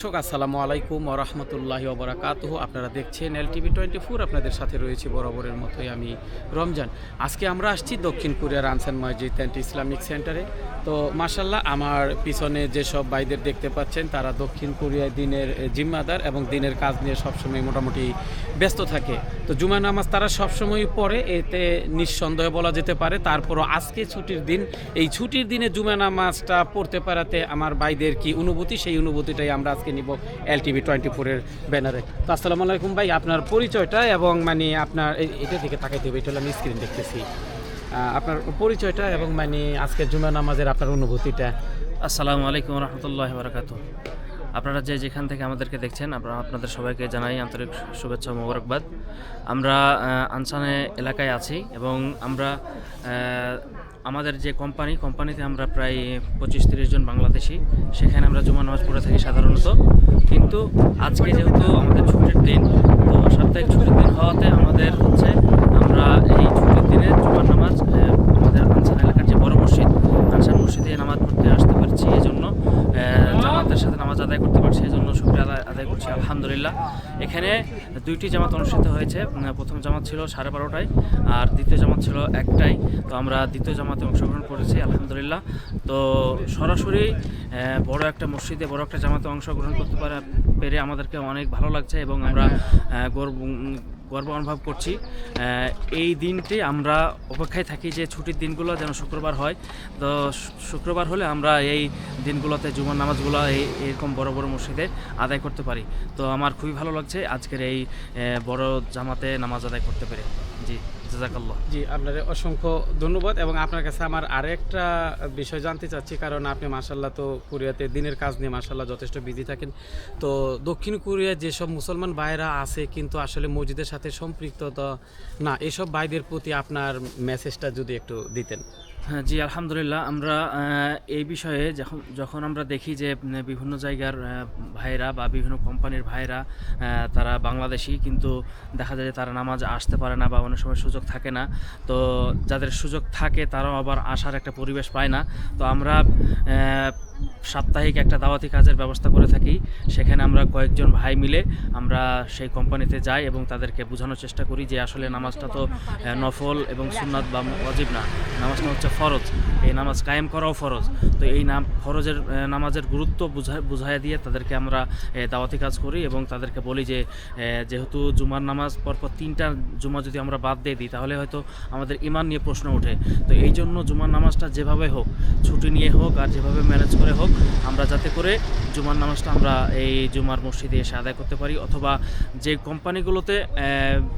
দর্শক, আসসালামু আলাইকুম ওরহমতুল্লাহি ওবরাকাতুহ আপনারা দেখছেন এল টিভি টোয়েন্টি ফোর, আপনাদের সাথে রয়েছে বরাবরের মতোই আমি রমজান। আজকে আমরা আসছি দক্ষিণ কোরিয়ার আনসান মসজিদ অ্যান্ড ইসলামিক সেন্টারে। তো মাসাল্লাহ আমার পিছনে যেসব ভাইদের দেখতে পাচ্ছেন, তারা দক্ষিণ কোরিয়ায় দিনের জিম্মাদার এবং দিনের কাজ নিয়ে সবসময় মোটামুটি ব্যস্ত থাকে। তো জুমা নামাজ তারা সবসময় পড়ে, এতে নিঃসন্দেহে বলা যেতে পারে। তারপরও আজকে ছুটির দিন, এই ছুটির দিনে জুমা নামাজটা পড়তে পারাতে আমার ভাইদের কি অনুভূতি? সেই অনুভূতিটাই আমরা আজকে নিব এল টিভি টোয়েন্টি ফোরের ব্যানারে। তো আসসালামু আলাইকুম ভাই, আপনার পরিচয়টা এবং মানে আপনার এটা থেকে তাকাইতে দেবে এটা হলো আমি স্ক্রিন দেখতেছি। আপনার পরিচয়টা এবং মানে আজকে জুমা নামাজের আপনার অনুভূতিটা। আসসালামু আলাইকুম রহমতুল্লাহ বারাকাতু আপনারা যে যেখান থেকে আমাদেরকে দেখছেন আপনারা আপনাদের সবাইকে জানাই আন্তরিক শুভেচ্ছা মোবারকবাদ। আমরা আনসানে এলাকায় আছি এবং আমরা আমাদের যে কোম্পানি, কোম্পানিতে আমরা প্রায় পঁচিশ তিরিশ জন বাংলাদেশি। সেখানে আমরা জুমা নামাজ পড়ে থাকি সাধারণত। কিন্তু আজকে যেহেতু আমাদের ছুটির দিন তো সাপ্তাহিক ছুটির দিন হওয়াতে আমাদের হচ্ছে আমরা এই ছুটির দিনে জুমার নামাজ আহ, আমাদের আনসান এলাকার যে বড় মসজিদ আনসান মসজিদে নামাজ পড়তে আসতে পারছি এই জন্য আহ, জামাতের সাথে নামাজ আদায় করতে পারছি এই জন্য শুক্রিয়া আদায় আদায় করছি আলহামদুলিল্লাহ এখানে দুইটি জামাত অনুষ্ঠিত হয়েছে। প্রথম জামাত ছিল সাড়ে বারোটায় আর দ্বিতীয় জামাত ছিল একটাই তো আমরা দ্বিতীয় জামাতে অংশগ্রহণ করেছি, আলহামদুলিল্লাহ। তো সরাসরি বড় একটা মসজিদে, বড় একটা জামাতে অংশগ্রহণ করতে পারে পেরে আমাদেরকে অনেক ভালো লাগছে এবং আমরা গর্ব গর্ব অনুভব করছি। এই দিনটি আমরা অপেক্ষায় থাকি যে ছুটির দিনগুলো যেন শুক্রবার হয়। তো শুক্রবার হলে আমরা এই দিনগুলোতে জুমার নামাজগুলো এই এরকম বড় বড় মসজিদে আদায় করতে পারি। তো আমার খুবই ভালো লাগছে আজকের এই বড় জামাতে নামাজ আদায় করতে পেরে। জি, জাজাকাল্লাহ। জি, আপনাদের অসংখ্য ধন্যবাদ এবং আপনার কাছে আমার আরেকটা বিষয় জানতে চাচ্ছি। কারণ আপনি মাসাল্লাহ তো কোরিয়াতে দিনের কাজ নিয়ে মাসাল্লাহ যথেষ্ট বিজি থাকেন। তো দক্ষিণ কোরিয়ায় যেসব মুসলমান ভাইরা আছে, কিন্তু আসলে মসজিদের সাথে সম্পৃক্ত তো না এসব ভাইদের প্রতি আপনার মেসেজটা যদি একটু দিতেন। জি, আলহামদুলিল্লাহ। আমরা এই বিষয়ে যখন যখন আমরা দেখি যে বিভিন্ন জায়গার ভাইরা বা বিভিন্ন কোম্পানির ভাইরা তারা বাংলাদেশি, কিন্তু দেখা যায় যে তারা নামাজ আসতে পারে না বা অনেক সময় সুযোগ থাকে না, তো যাদের সুযোগ থাকে তারাও আবার আসার একটা পরিবেশ পায় না। তো আমরা সাপ্তাহিক একটা দাওয়াতি কাজের ব্যবস্থা করে থাকি। সেখানে আমরা কয়েকজন ভাই মিলে আমরা সেই কোম্পানিতে যাই এবং তাদেরকে বোঝানোর চেষ্টা করি যে আসলে নামাজটা তো নফল এবং সুন্নাত বা অজিব না। নামাজটা হচ্ছে ফরজ এই নামাজ কায়েম করাও ফরজ। তো এই নাম ফরজের নামাজের গুরুত্ব বুঝায় বুঝাইয়া দিয়ে তাদেরকে আমরা দাওয়াতি কাজ করি এবং তাদেরকে বলি যে যেহেতু জুমার নামাজ পরপর তিনটা জুমা যদি আমরা বাদ দিয়ে দিই তাহলে হয়তো আমাদের ইমান নিয়ে প্রশ্ন ওঠে। তো এই জন্য জুমার নামাজটা যেভাবে হোক ছুটি নিয়ে হোক আর যেভাবে ম্যানেজ করে হোক আমরা যাতে করে জুমার নামাজটা আমরা এই জুমার মসজিদে এসে আদায় করতে পারি অথবা যে কোম্পানিগুলোতে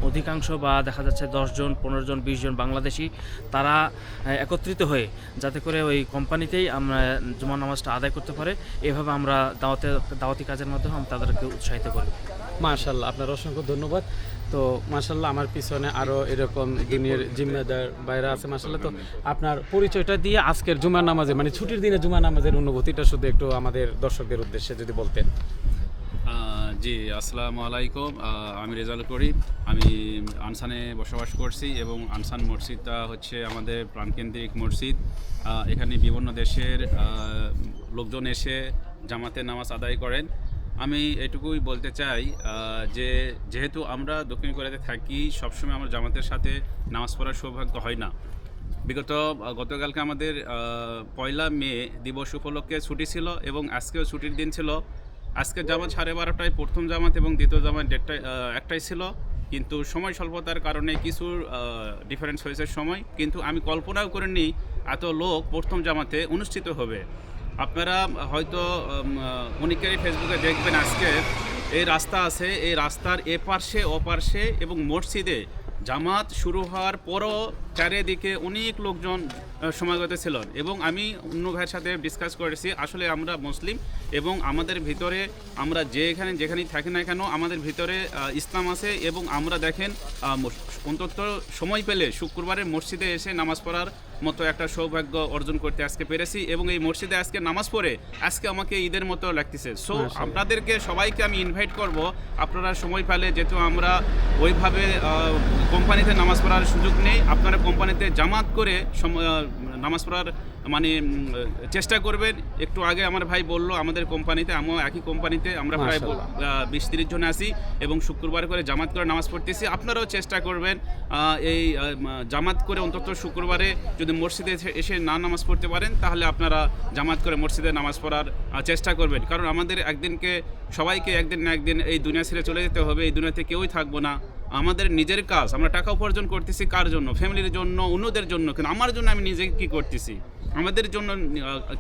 অধিকাংশ বা দেখা যাচ্ছে দশজন পনেরো জন বিশ জন বাংলাদেশি তারা আহ, একত্রিত হয়ে যাতে করে ওই কোম্পানিতেই আমরা জুমার নামাজটা আদায় করতে পারে, এভাবে আমরা দাওয়াতে, দাওয়াতি কাজের মাধ্যমে আমরা তাদেরকে উৎসাহিত করি। মার্শাল্লাহ আপনার অসংখ্য ধন্যবাদ। তো মার্শাল্লাহ আমার পিছনে আরও এরকম দিনের জিম্মেদার বাইরে আছে মার্শাল্লাহ তো আপনার পরিচয়টা দিয়ে আজকের জুমা নামাজে মানে ছুটির দিনে জুমা নামাজের অনুভূতিটা শুধু একটু আমাদের দর্শকদের উদ্দেশ্যে যদি বলতেন। জি, আসসালামু আলাইকুম। আমি রেজাল করি আমি আনসানে বসবাস করছি এবং আনসান মসজিদটা হচ্ছে আমাদের প্রাণকেন্দ্রিক মসজিদ। এখানে বিভিন্ন দেশের লোকজন এসে জামাতে নামাজ আদায় করেন। আমি এটুকুই বলতে চাই যে যেহেতু আমরা দক্ষিণ কোরিয়াতে থাকি, সবসময় আমার জামাতের সাথে নামাজ পড়ার সৌভাগ্য হয় না। বিগত গতকালকে আমাদের পয়লা মে দিবস উপলক্ষে ছুটি ছিল এবং আজকেও ছুটির দিন ছিল। আজকে জামাত সাড়ে বারোটায় প্রথম জামাত এবং দ্বিতীয় জামাত দেড়টায় একটাই ছিল। কিন্তু সময় স্বল্পতার কারণে কিছু ডিফারেন্স হয়েছে সময়। কিন্তু আমি কল্পনাও করিনি এত লোক প্রথম জামাতে অনুষ্ঠিত হবে। আপনারা হয়তো অনেকেরই ফেসবুকে দেখবেন আজকে, এই রাস্তা আছে, এই রাস্তার এ পার্শ্বে ও পার্শ্বে এবং মসজিদে জামাত শুরু হওয়ার পরও চারিদিকে অনেক লোকজন সমাগত ছিলেন এবং আমি অন্য ভাইয়ের সাথে ডিসকাস করেছি আসলে আমরা মুসলিম এবং আমাদের ভিতরে আমরা যে এখানে যেখানেই থাকি না কেন আমাদের ভিতরে ইসলাম আছে এবং আমরা দেখেন অন্তত সময় পেলে শুক্রবারে মসজিদে এসে নামাজ পড়ার মতো একটা সৌভাগ্য অর্জন করতে আজকে পেরেছি এবং এই মসজিদে আজকে নামাজ পড়ে আজকে আমাকে ঈদের মতো লাগতেছে। সো আপনাদেরকে সবাইকে আমি ইনভাইট করব আপনারা সময় পেলে যেহেতু আমরা ওইভাবে কোম্পানিতে নামাজ পড়ার সুযোগ নেই আপনারা কোম্পানিতে জামাত করে নামাজ পড়ার মানে চেষ্টা করবেন। একটু আগে আমার ভাই বলল আমাদের কোম্পানিতে আমিও একই কোম্পানিতে আমরা প্রায় বিশ তিরিশ জন আসি এবং শুক্রবার করে জামাত করে নামাজ পড়তেছি। আপনারাও চেষ্টা করবেন এই জামাত করে অন্তত শুক্রবারে যদি মসজিদে এসে- এসে না নামাজ পড়তে পারেন তাহলে আপনারা জামাত করে মসজিদে নামাজ পড়ার চেষ্টা করবেন। কারণ আমাদের একদিনকে সবাইকে একদিন না একদিন এই দুনিয়া ছেড়ে চলে যেতে হবে। এই দুনিয়াতে কেউই থাকব না। আমাদের নিজের কাজ, আমরা টাকা উপার্জন করতেছি কার জন্য? ফ্যামিলির জন্য, অন্যদের জন্য কিন্তু আমার জন্য আমি নিজে কি করতেছি? আমাদের জন্য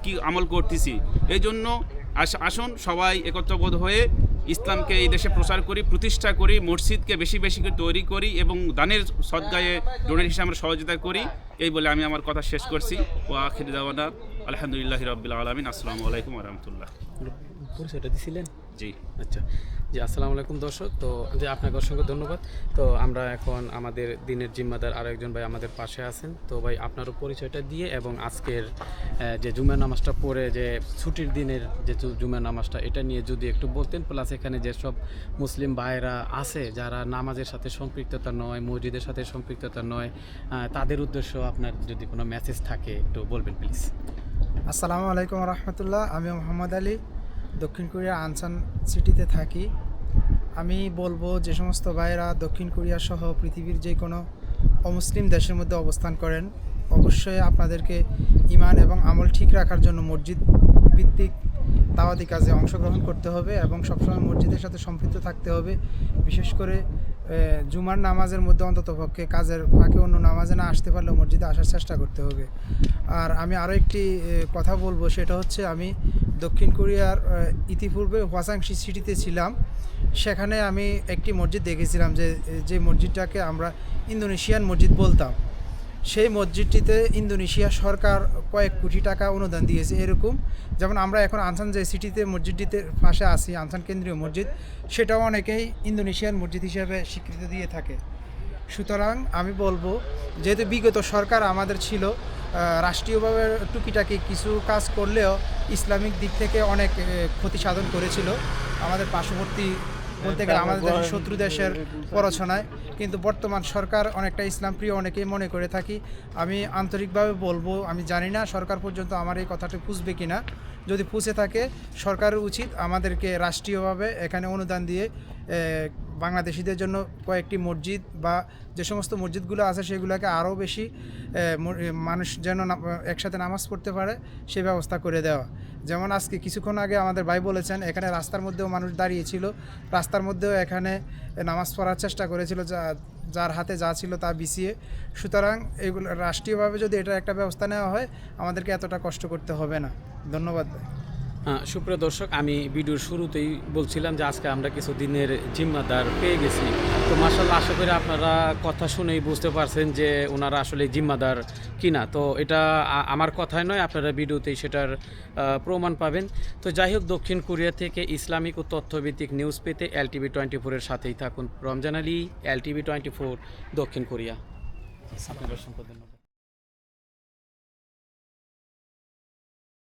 কি আমল করতেছি? এই জন্য আস- আসুন সবাই একত্রবোধ হয়ে ইসলামকে এই দেশে প্রচার করি, প্রতিষ্ঠা করি, মসজিদকে বেশি বেশি করে তৈরি করি এবং দানের সদ্গায়ে ডোনের হিসেবে আমরা সহযোগিতা করি। এই বলে আমি আমার কথা শেষ করছি। ও আখির দাওয়ানা। আলহামদুলিল্লাহ রবিল আলমিন। আসসালামু আলাইকুম রহমতুল্লাহ। পরিচয়টা দিছিলেন? জি। আচ্ছা। জি আসসালামু আলাইকুম দর্শক। তো যে আপনাকে অসংখ্য ধন্যবাদ। তো আমরা এখন আমাদের দিনের জিম্মাদার আরও একজন ভাই আমাদের পাশে আছেন। তো ভাই আপনারও পরিচয়টা দিয়ে এবং আজকের যে জুমার নামাজটা পড়ে যে ছুটির দিনের যে জুমার নামাজটা এটা নিয়ে যদি একটু বলতেন প্লাস এখানে যেসব মুসলিম ভাইয়েরা আছে যারা নামাজের সাথে সম্পৃক্ততা নয় মসজিদের সাথে সম্পৃক্ততা নয় তাদের উদ্দেশ্য আপনার যদি কোনো মেসেজ থাকে একটু বলবেন প্লিজ আসসালামু আলাইকুম রহমতুল্লাহ। আমি মোহাম্মদ আলী। দক্ষিণ কোরিয়া আনসান সিটিতে থাকি। আমি বলব যে সমস্ত ভাইয়েরা দক্ষিণ কোরিয়া সহ পৃথিবীর যে কোনো অমুসলিম দেশের মধ্যে অবস্থান করেন, অবশ্যই আপনাদেরকে ইমান এবং আমল ঠিক রাখার জন্য মসজিদ ভিত্তিক দাওয়াতি কাজে অংশগ্রহণ করতে হবে এবং সবসময় মসজিদের সাথে সম্পৃক্ত থাকতে হবে। বিশেষ করে জুমার নামাজের মধ্যে অন্তত পক্ষে কাজের ফাঁকে অন্য নামাজে না আসতে পারলেও মসজিদে আসার চেষ্টা করতে হবে। আর আমি আরও একটি কথা বলব, সেটা হচ্ছে আমি দক্ষিণ কোরিয়ার ইতিপূর্বে হোয়াসাংশি সিটিতে ছিলাম। সেখানে আমি একটি মসজিদ দেখেছিলাম যে যে মসজিদটাকে আমরা ইন্দোনেশিয়ান মসজিদ বলতাম। সেই মসজিদটিতে ইন্দোনেশিয়া সরকার কয়েক কোটি টাকা অনুদান দিয়েছে এরকম। যেমন আমরা এখন আনসান যে সিটিতে মসজিদটিতে পাশে আছি, আনসান কেন্দ্রীয় মসজিদ। সেটাও অনেকেই ইন্দোনেশিয়ান মসজিদ হিসেবে স্বীকৃতি দিয়ে থাকে। সুতরাং আমি বলব, যেহেতু বিগত সরকার আমাদের ছিল রাষ্ট্রীয়ভাবে টুকিটাকি কিছু কাজ করলেও ইসলামিক দিক থেকে অনেক ক্ষতি সাধন করেছিল আমাদের পার্শ্ববর্তী বলতে গেলে আমাদের দেশের শত্রু দেশের পরছনায়। কিন্তু বর্তমান সরকার অনেকটা ইসলাম প্রিয় অনেকেই মনে করে থাকি। আমি আন্তরিকভাবে বলব, আমি জানি না সরকার পর্যন্ত আমার এই কথাটি পুষবে কিনা। যদি পুষে থাকে সরকারের উচিত আমাদেরকে রাষ্ট্রীয়ভাবে এখানে অনুদান দিয়ে বাংলাদেশিদের জন্য কয়েকটি মসজিদ বা যে সমস্ত মসজিদগুলো আছে সেগুলোকে আরও বেশি মানুষ যেন একসাথে নামাজ পড়তে পারে সে ব্যবস্থা করে দেওয়া। যেমন আজকে কিছুক্ষণ আগে আমাদের ভাই বলেছেন, এখানে রাস্তার মধ্যেও মানুষ দাঁড়িয়েছিল। রাস্তার মধ্যেও এখানে নামাজ পড়ার চেষ্টা করেছিল যা, যার হাতে যা ছিল তা বিছিয়ে। সুতরাং এগুলো, রাষ্ট্রীয়ভাবে যদি এটা একটা ব্যবস্থা নেওয়া হয়, আমাদেরকে এতটা কষ্ট করতে হবে না। ধন্যবাদ ভাই। সুপ্রিয় দর্শক, আমি ভিডিওর শুরুতেই বলছিলাম যে আজকে আমরা কিছু দিনের জিম্মাদার পেয়ে গেছি। তো মাসাল্লাহ আশা করি আপনারা কথা শুনেই বুঝতে পারছেন যে ওনারা আসলে জিম্মাদার কিনা। তো এটা আমার কথাই নয়, আপনারা ভিডিওতেই সেটার প্রমাণ পাবেন। তো যাই হোক, দক্ষিণ কোরিয়া থেকে ইসলামিক ও তথ্যভিত্তিক নিউজ পেতে এল টিভি টোয়েন্টি ফোরের সাথেই থাকুন। Ramzan Ali L TV twenty four দক্ষিণ কোরিয়া ধন্যবাদ।